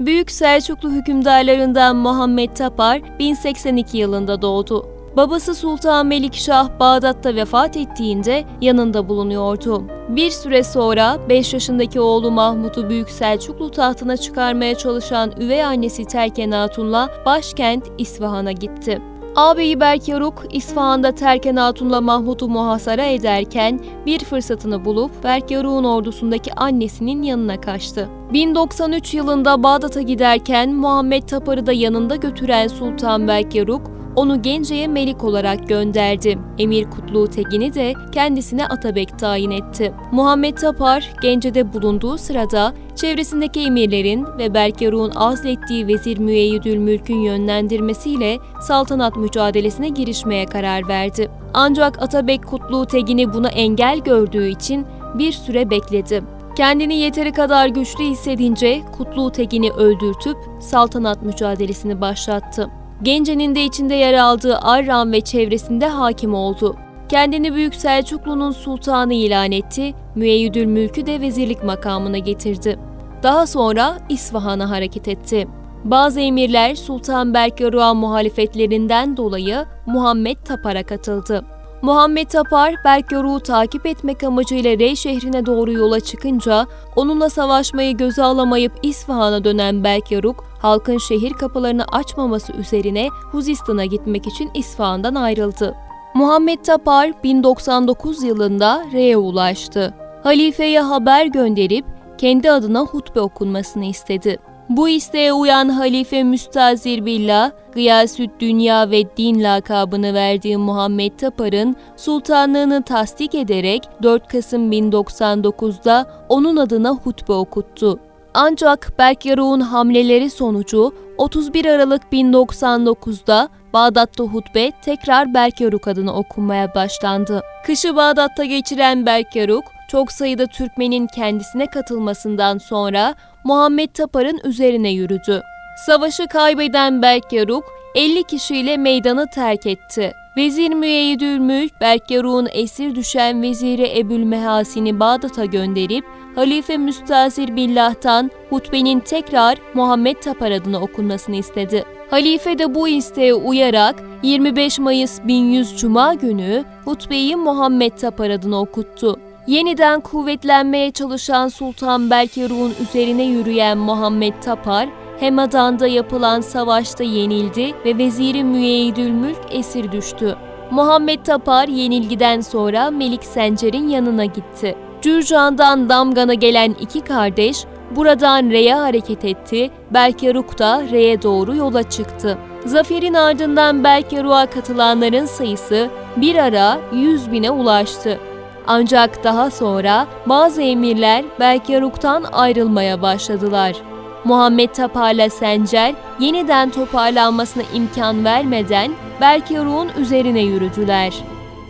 Büyük Selçuklu hükümdarlarından Muhammed Tapar 1082 yılında doğdu. Babası Sultan Melikşah Bağdat'ta vefat ettiğinde yanında bulunuyordu. Bir süre sonra 5 yaşındaki oğlu Mahmut'u Büyük Selçuklu tahtına çıkarmaya çalışan üvey annesi Terken Hatun'la başkent İsfahan'a gitti. Ağabeyi Berkyaruk, İsfahan'da Terken Hatun'la Mahmut'u muhasara ederken bir fırsatını bulup Berkyaruk'un ordusundaki annesinin yanına kaçtı. 1093 yılında Bağdat'a giderken Muhammed Tapar'ı da yanında götüren Sultan Berkyaruk, onu Gence'ye melik olarak gönderdi. Emir Kutlu Tegin'i de kendisine Atabek tayin etti. Muhammed Tapar, Gence'de bulunduğu sırada çevresindeki emirlerin ve Berkeruk'un azlettiği Vezir Müeyyidülmülk'ün yönlendirmesiyle saltanat mücadelesine girişmeye karar verdi. Ancak Atabek Kutlu Tegin'i buna engel gördüğü için bir süre bekledi. Kendini yeteri kadar güçlü hissedince Kutlu Tegin'i öldürtüp saltanat mücadelesini başlattı. Gence'nin de içinde yer aldığı Arran ve çevresinde hakim oldu. Kendini Büyük Selçuklu'nun sultanı ilan etti, Müeyyidülmülk'ü de vezirlik makamına getirdi. Daha sonra İsfahan'a hareket etti. Bazı emirler Sultan Berkyaruk'a muhalefetlerinden dolayı Muhammed Tapar'a katıldı. Muhammed Tapar, Berkyaruk'u takip etmek amacıyla Rey şehrine doğru yola çıkınca onunla savaşmayı göze alamayıp İsfahan'a dönen Berkyaruk, halkın şehir kapılarını açmaması üzerine Huzistan'a gitmek için İsfahan'dan ayrıldı. Muhammed Tapar 1099 yılında Rey'e ulaştı. Halifeye haber gönderip kendi adına hutbe okunmasını istedi. Bu isteğe uyan Halife Müstazir Billah, Gıyasüd Dünya ve Din lakabını verdiği Muhammed Tapar'ın sultanlığını tasdik ederek 4 Kasım 1099'da onun adına hutbe okuttu. Ancak Berkyaruk'un hamleleri sonucu 31 Aralık 1099'da Bağdat'ta hutbe tekrar Berkyaruk adına okunmaya başlandı. Kışı Bağdat'ta geçiren Berkyaruk, çok sayıda Türkmenin kendisine katılmasından sonra Muhammed Tapar'ın üzerine yürüdü. Savaşı kaybeden Berkyaruk 50 kişiyle meydanı terk etti. Vezir Müeyyidülmülk, Berkyaruk'un esir düşen veziri Ebülmehasin'i Bağdat'a gönderip Halife Müstazir Billah'tan hutbenin tekrar Muhammed Tapar adına okunmasını istedi. Halife de bu isteğe uyarak 25 Mayıs 1100 Cuma günü hutbeyi Muhammed Tapar adına okuttu. Yeniden kuvvetlenmeye çalışan Sultan Berkyaruk'un üzerine yürüyen Muhammed Tapar, Hemadan'da yapılan savaşta yenildi ve Veziri Müeyyidülmülk esir düştü. Muhammed Tapar yenilgiden sonra Melik Sencer'in yanına gitti. Cürcan'dan Damgan'a gelen iki kardeş buradan Re'ye hareket etti, Berkyaruk da Re'ye doğru yola çıktı. Zaferin ardından Berkyaruk'a katılanların sayısı bir ara 100 bine ulaştı. Ancak daha sonra bazı emirler Berkyaruk'tan ayrılmaya başladılar. Muhammed Tapar'la Sencer yeniden toparlanmasına imkan vermeden Berkyaruk'un üzerine yürüdüler.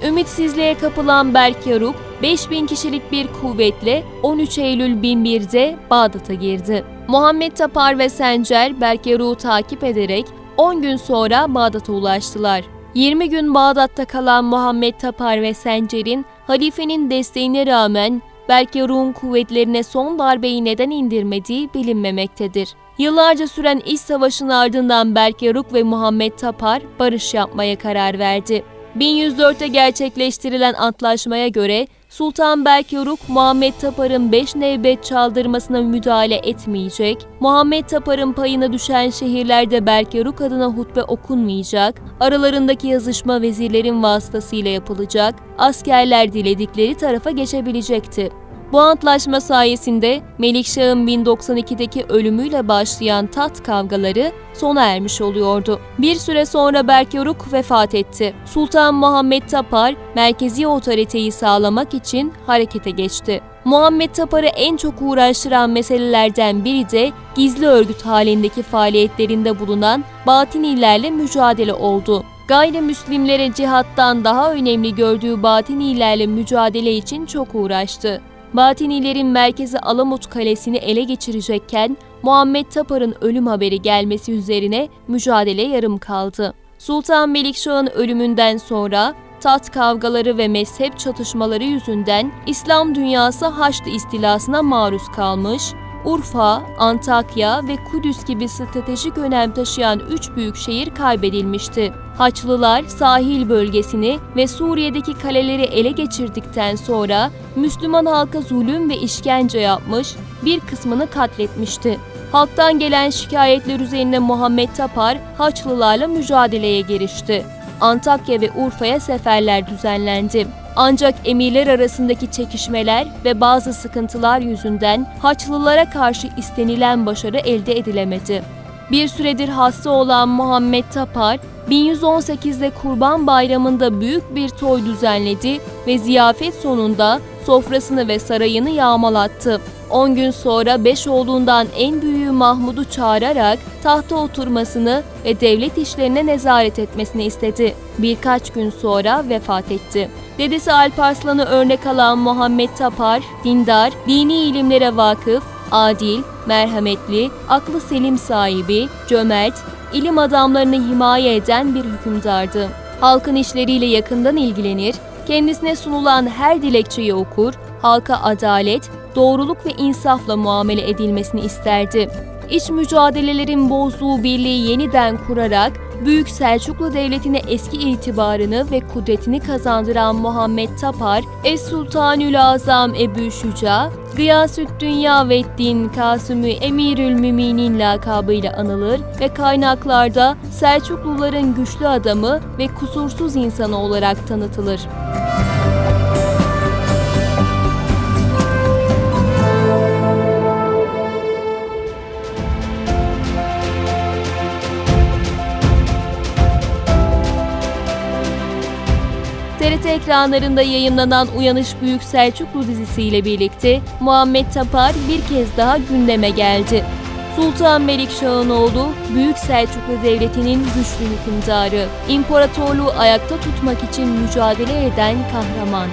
Ümitsizliğe kapılan Berkyaruk 5000 kişilik bir kuvvetle 13 Eylül 1001'de Bağdat'a girdi. Muhammed Tapar ve Sencer Berkyaruk'u takip ederek 10 gün sonra Bağdat'a ulaştılar. 20 gün Bağdat'ta kalan Muhammed Tapar ve Sencer'in halifenin desteğine rağmen Berkyaruk'un kuvvetlerine son darbeyi neden indirmediği bilinmemektedir. Yıllarca süren iç savaşın ardından Berkyaruk ve Muhammed Tapar barış yapmaya karar verdi. 1104'te gerçekleştirilen antlaşmaya göre Sultan Berkyaruk Muhammed Tapar'ın 5 nevbet çaldırmasına müdahale etmeyecek, Muhammed Tapar'ın payına düşen şehirlerde Berkyaruk adına hutbe okunmayacak, aralarındaki yazışma vezirlerin vasıtasıyla yapılacak, askerler diledikleri tarafa geçebilecekti. Bu antlaşma sayesinde Melikşah'ın 1092'deki ölümüyle başlayan tat kavgaları sona ermiş oluyordu. Bir süre sonra Berkyaruk vefat etti. Sultan Muhammed Tapar merkezi otoriteyi sağlamak için harekete geçti. Muhammed Tapar'ı en çok uğraştıran meselelerden biri de gizli örgüt halindeki faaliyetlerinde bulunan Batinilerle mücadele oldu. Gayrimüslimlere cihattan daha önemli gördüğü Batinilerle mücadele için çok uğraştı. Batinilerin merkezi Alamut Kalesi'ni ele geçirecekken Muhammed Tapar'ın ölüm haberi gelmesi üzerine mücadele yarım kaldı. Sultan Melikşah'ın ölümünden sonra tat kavgaları ve mezhep çatışmaları yüzünden İslam dünyası Haçlı istilasına maruz kalmış, Urfa, Antakya ve Kudüs gibi stratejik önem taşıyan üç büyük şehir kaybedilmişti. Haçlılar sahil bölgesini ve Suriye'deki kaleleri ele geçirdikten sonra Müslüman halka zulüm ve işkence yapmış, bir kısmını katletmişti. Halktan gelen şikayetler üzerine Muhammed Tapar Haçlılarla mücadeleye girişti. Antakya ve Urfa'ya seferler düzenlendi. Ancak emirler arasındaki çekişmeler ve bazı sıkıntılar yüzünden Haçlılara karşı istenilen başarı elde edilemedi. Bir süredir hasta olan Muhammed Tapar, 1118'de Kurban Bayramı'nda büyük bir toy düzenledi ve ziyafet sonunda sofrasını ve sarayını yağmalattı. 10 gün sonra beş oğlundan en büyüğü Mahmud'u çağırarak tahta oturmasını ve devlet işlerine nezaret etmesini istedi. Birkaç gün sonra vefat etti. Dedesi Alparslan'ı örnek alan Muhammed Tapar, dindar, dini ilimlere vakıf, adil, merhametli, aklı selim sahibi, cömert, ilim adamlarını himaye eden bir hükümdardı. Halkın işleriyle yakından ilgilenir, kendisine sunulan her dilekçeyi okur, halka adalet, doğruluk ve insafla muamele edilmesini isterdi. İç mücadelelerin bozduğu birliği yeniden kurarak Büyük Selçuklu Devleti'ne eski itibarını ve kudretini kazandıran Muhammed Tapar, Es-Sultanül Azam Ebu Şuca, Gıyasüddünya Veddin Kasımü Emirül Müminin lakabıyla anılır ve kaynaklarda Selçukluların güçlü adamı ve kusursuz insanı olarak tanıtılır. TRT ekranlarında yayınlanan Uyanış Büyük Selçuklu dizisiyle birlikte Muhammed Tapar bir kez daha gündeme geldi. Sultan Melikşah'ın oğlu Büyük Selçuklu Devleti'nin güçlü hükümdarı, imparatorluğu ayakta tutmak için mücadele eden kahraman.